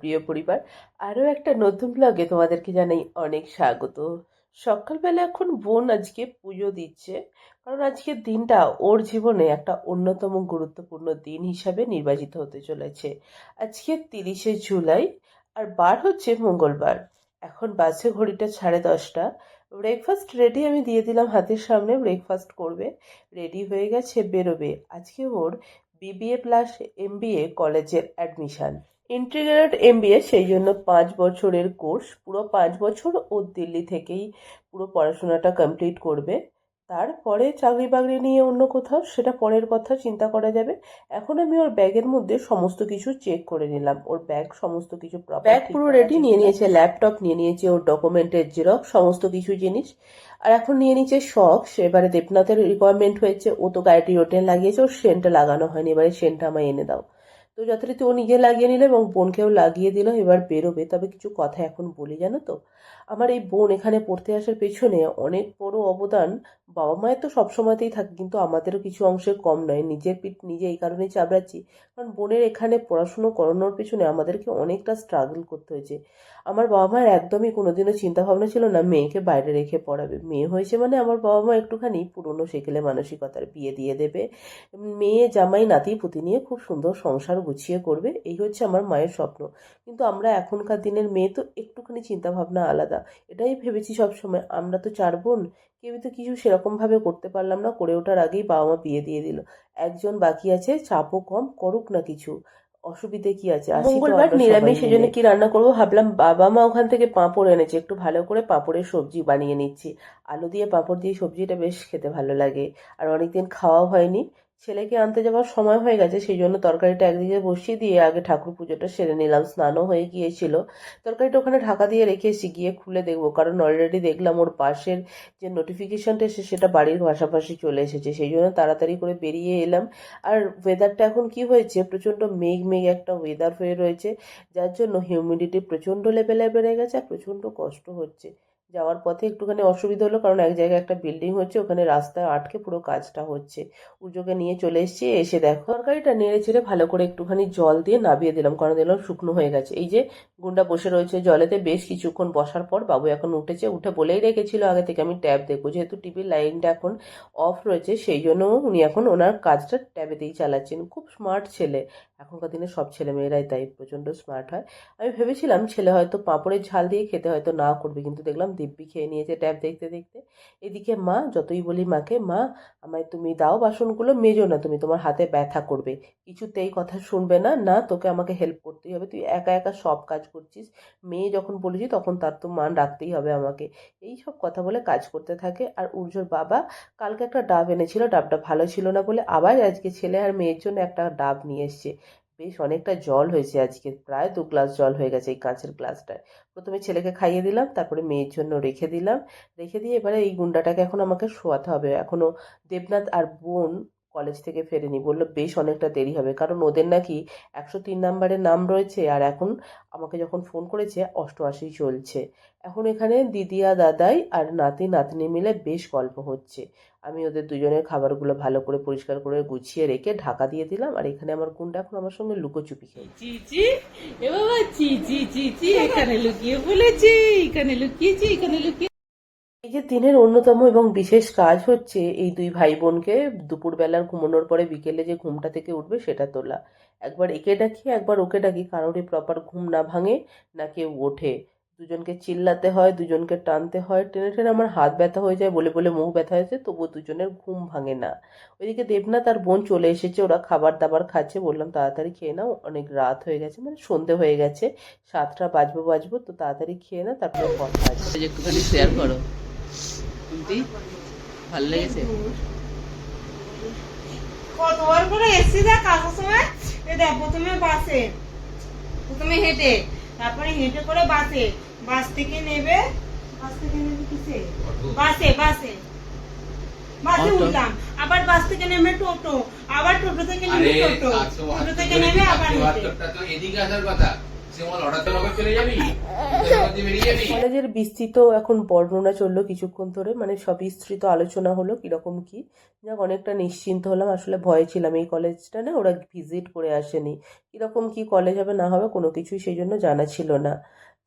প্রিয় পরিবার। আরও একটা নতুন ব্লগে তোমাদেরকে জানাই অনেক স্বাগত। সকালবেলা এখন বোন আজকে পুজো দিচ্ছে, কারণ আজকের দিনটা ওর জীবনে একটা অন্যতম গুরুত্বপূর্ণ দিন হিসাবে নির্বাচিত হতে চলেছে। আজকে তিরিশে জুলাই, আর বার হচ্ছে মঙ্গলবার। এখন বাসে ঘড়িটা সাড়ে দশটা। ব্রেকফাস্ট রেডি আমি দিয়ে দিলাম হাতের সামনে ব্রেকফাস্ট করবে রেডি হয়ে গেছে, বেরোবে। আজকে ওর বিবিএ প্লাস এমবিএ কলেজের অ্যাডমিশন ইন্টিগ্রেটেড এমবিএ সেই জন্য পাঁচ বছরের কোর্স পুরো পাঁচ বছর ও দিল্লি থেকেই পুরো পড়াশোনাটা কমপ্লিট করবে। তারপরে চাকরি বাকরি নিয়ে অন্য কোথাও সেটা পরের কথা চিন্তা করা যাবে। এখন আমি ওর ব্যাগের মধ্যে সমস্ত কিছু চেক করে নিলাম। ওর ব্যাগ সমস্ত কিছু ব্যাগ পুরো রেডি নিয়ে নিয়েছে ল্যাপটপ নিয়ে নিয়েছে ওর ডকুমেন্টের জেরক্স সমস্ত কিছু জিনিস। আর এখন নিয়ে নিচ্ছে শখ সে এবারে দেবনাথের রিকোয়ারমেন্ট হয়েছে। ও তো গাড়িটি রোটেন লাগিয়েছে ওর সেন্টটা লাগানো হয়নি এবারে সেন্টটা আমায় এনে দাও। তো যথারীতি ও নিজে লাগিয়ে নিল এবং বোনকেও লাগিয়ে দিল, এবার বেরোবে। তবে কিছু কথা এখন বলি, জানো তো? আমার এই বোন এখানে পড়তে আসার পেছনে অনেক বড় অবদান বাবা মায়ের তো সবসময়তেই থাকে, কিন্তু আমাদেরও কিছু অংশে কম নয়। নিজের পিঠ নিজে এই কারণেই চাবড়াচ্ছি। কারণ বোনের এখানে পড়াশুনো করানোর পেছনে আমাদেরকে অনেকটা স্ট্রাগল করতে হয়েছে। আমার বাবা মায়ের একদমই কোনোদিনও চিন্তা ভাবনা ছিল না, মেয়েকে বাইরে রেখে পড়াবে। মেয়ে হয়েছে মানে আমার বাবা মা একটুখানি পুরনো সেকেলে মানসিকতার বিয়ে দিয়ে দেবে। মেয়ে, জামাই, নাতি, পুতি নিয়ে খুব সুন্দর সংসার গুছিয়ে করবে, এই হচ্ছে আমার মায়ের স্বপ্ন। কিন্তু আমরা এখনকার দিনের মেয়ে তো একটুখানি চিন্তাভাবনা আলাদা। এটাই ভেবেছি সবসময়। আমরা তো চার বোন কেউই তো কিছু সেরকমভাবে করতে পারলাম না করে ওঠার আগেই বাবা মা বিয়ে দিয়ে দিল। একজন বাকি আছে চাপও কম করুক না কিছু। অসুবিধে কি আছে? মঙ্গলবার নিরামিষ সেজন্য কি রান্না করব? ভাবলাম বাবা মা ওখান থেকে পাঁপড় এনেছে একটু ভালো করে পাঁপড়ের সবজি বানিয়ে নিচ্ছি। আলু দিয়ে পাঁপড় দিয়ে সবজিটা বেশ খেতে ভালো লাগে। আর অনেকদিন খাওয়াও হয়নি। ছেলেকে আনতে যাওয়ার সময় হয়ে গেছে, সেই জন্য তরকারিটা একদিকে বসিয়ে দিয়ে আগে ঠাকুর পুজোটা সেরে নিলাম। স্নানও হয়ে গিয়েছিল। তরকারিটা ওখানে ঢাকা দিয়ে রেখে এসে গিয়ে খুলে দেখব, কারণ অলরেডি দেখলাম ওর পাশের যে নোটিফিকেশনটা এসে সেটা বাড়ির পাশাপাশি চলে এসেছে। সেই জন্য তাড়াতাড়ি করে বেরিয়ে এলাম। আর ওয়েদারটা এখন কি হয়েছে? প্রচণ্ড মেঘ মেঘ একটা ওয়েদার হয়ে রয়েছে, যার জন্য হিউমিডিটি প্রচণ্ড লেভেলে বেড়ে গেছে আর প্রচণ্ড কষ্ট হচ্ছে। যাওয়ার পথে একটুখানি অসুবিধা হলো, কারণ এক জায়গায় একটা বিল্ডিং হচ্ছে, ওখানে রাস্তায় আটকে পুরো কাজটা হচ্ছে। পুজোকে নিয়ে চলে এসেছি, এসে দেখো তরকারিটা নেড়ে ছেড়ে ভালো করে একটুখানি জল দিয়ে নাবিয়ে দিলাম, কারণ দিলাম শুকনো হয়ে গেছে। এই যে গুন্ডা বসে রয়েছে জলেতে, বেশ কিছুক্ষণ বসার পর বাবু এখন উঠেছে, উঠে বলেই রেখেছিল আগে থেকে আমি ট্যাব দেখব, যেহেতু টিভির লাইনটা এখন অফ রয়েছে, সেই জন্য উনি এখন ওনার কাজটা ট্যাবেতেই চালাচ্ছেন। খুব স্মার্ট ছেলে, এখনকার দিনে সব ছেলে মেয়েরাই তাই, প্রচণ্ড স্মার্ট হয়। আমি ভেবেছিলাম ছেলে হয়তো পাঁপড়ের ঝাল দিয়ে খেতে হয়তো না করবে, কিন্তু দেখলাম দিব্যি খেয়ে নিয়েছে ট্যাব দেখতে দেখতে। এদিকে মা, যতই বলি মাকে, মা, আমায় তুমি দাও বাসনগুলো, মেজো না, তুমি তোমার হাতে ব্যথা করবে। কিছুতেই কথা শুনবে না না, তোকে আমাকে হেল্প করতেই হবে। তুই একা একা সব কাজ করছিস। মেয়ে যখন বলেছি, তখন তার তো মান রাখতেই হবে আমাকে। এই সব কথা বলে কাজ করতে থাকে। আর উর্জোর বাবা, কালকে একটা ডাব এনেছিল, ডাবটা ভালো ছিল না বলে আবার আজকে ছেলে আর মেয়ের জন্য একটা ডাব নিয়ে এসছে। বেশ অনেকটা জল হয়েছে আজকে, প্রায় দু গ্লাস জল হয়ে গেছে এই কাঁচের গ্লাসটায়। প্রথমে ছেলেকে খাইয়ে দিলাম, তারপরে মেয়ের জন্য রেখে দিলাম। রেখে দিয়ে এবারে এই গুন্ডাটাকে এখন আমাকে শোয়াতে হবে। এখনও দেবনাথ আর বোন কলেজ থেকে ফেরেনি। বলল, বেশ, অনেকটা দেরি হবে। কারণ ওদের নাকি একশো তিন নাম্বারের নাম রয়েছে আর এখন আমাকে যখন ফোন করেছে, অষ্টআশি চলছে। এখন এখানে দিদিয়া দাদাই আর নাতি নাতনি মিলে বেশ গল্প হচ্ছে। আমি ওদের দুজনের খাবারগুলো ভালো করে পরিষ্কার করে গুছিয়ে রেখে ঢাকা দিয়ে দিলাম। আর এখানে আমার গুন্ডা এখন আমার সঙ্গে লুকোচুপি খেয়ে চিচি এ বাবা চিচি চিচি এখানে লুকিয়ে বলেছি, এখানে লুকিয়েছি এখানে লুকিয়ে এই যে দিনের অন্যতম এবং বিশেষ কাজ হচ্ছে এই দুই ভাই বোনকে দুপুরবেলার ঘুমানোর পরে বিকেলে যে ঘুমটা থেকে উঠবে সেটা তোলা। একবার একে ডাকি, একবার ওকে ডাকি, কারোরই প্রপার ঘুম না ভাঙে না কেউ ওঠে। দুজনকে চিল্লাতে হয়, দুজনকে টানতে হয়। টেনে টেনে আমার হাত ব্যথা হয়ে যায়, বলে বলে মুখ ব্যথা হয়েছে, তবুও দুজনের ঘুম ভাঙে না। ওইদিকে দেবনাথ আর বোন চলে এসেছে, ওরা খাবার দাবার খাচ্ছে। বললাম, তাড়াতাড়ি খেয়ে নাও, অনেক রাত হয়ে গেছে মানে সন্ধে হয়ে গেছে, সাতটা বাজবো বাজবো, তো তাড়াতাড়ি খেয়ে না তারপরে কথা আছে। একটুখানি শেয়ার করো। তুমি ভালো লেগেছে কতবার করে এসছি দেখ আসার সময় দেখ প্রথমে বাসে প্রথমে হেঁটে তারপরে হেঁটে করে বাসে বাস থেকে নেবে বাস থেকে নেবে কিসে বাসে বাসে বাসে। উঠলাম আবার বাস থেকে নেমে টোটো আবার টোটো থেকে নেমে টোটো টোটো থেকে নেমে আবার হেঁটে তো এদিকে আসার কথা কলেজের বিস্তৃত এখন বর্ণনা চলল কিছুক্ষণ ধরে মানে সব বিস্তৃত আলোচনা হলো কীরকম কি। যাক, অনেকটা নিশ্চিন্ত হলাম, আসলে ভয়ে ছিলাম। এই কলেজটা না ওরা ভিজিট করে আসেনি। কীরকম কি কলেজ হবে না হবে কোনো কিছুই সেই জন্য জানা ছিল না।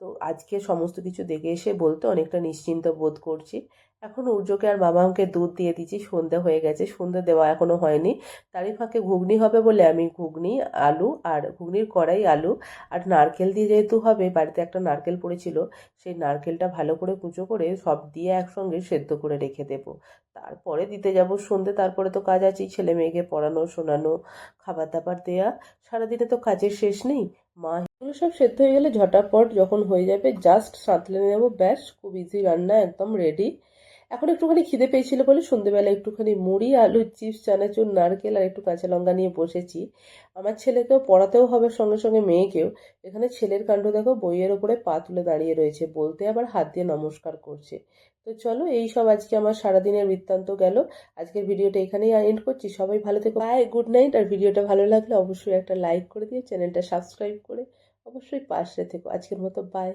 তো আজকে সমস্ত কিছু দেখে এসে বলতে অনেকটা নিশ্চিন্ত বোধ করছি। এখন উর্জকে আর আমাকে দুধ দিয়ে দিচ্ছি, সন্ধে হয়ে গেছে, সন্ধে দেওয়া এখনও হয়নি। তারই ফাঁকে ঘুগনি হবে বলে আমি ঘুগনি, আলু আর ঘুগনির কড়াই আলু আর নারকেল দিয়ে যেহেতু হবে, বাড়িতে একটা নারকেল পড়েছিল, সেই নারকেলটা ভালো করে কুচো করে সব দিয়ে একসঙ্গে সেদ্ধ করে রেখে দেব। তারপরে দিতে যাব সন্ধে, তারপরে তো কাজ আছেই, ছেলে মেয়েকে পড়ানো, শোনানো, খাবার দাবার দেয়া। সারাদিনে তো কাজের শেষ নেই মা এগুলো সব সেদ্ধ হয়ে গেলে ঝটাপট যখন হয়ে যাবে জাস্ট সাঁতলে নেব, ব্যাস, খুব ইজি রান্না, একদম রেডি এখন একটুখানি খিদে পেয়েছিল বলে সন্ধেবেলা একটুখানি মুড়ি আলুর চিপস, চানাচুর, নারকেল আর একটু কাঁচা লঙ্কা নিয়ে বসেছি। আমার ছেলেকেও পড়াতেও হবে সঙ্গে সঙ্গে, মেয়েকেও। এখানে ছেলের কাণ্ড দেখো, বইয়ের ওপরে পা তুলে দাঁড়িয়ে রয়েছে, বলতে আবার হাত দিয়ে নমস্কার করছে। তো চলো, এই সব আজকে আমার সারাদিনের বৃত্তান্ত গেল। আজকের ভিডিওটা এখানেই এন্ড করছি। সবাই ভালো থেকো। বাই গুড নাইট আর ভিডিওটা ভালো লাগলে অবশ্যই একটা লাইক করে দিয়ে চ্যানেলটা সাবস্ক্রাইব করে অবশ্যই পাশে থেকো। আজকের মতো বাই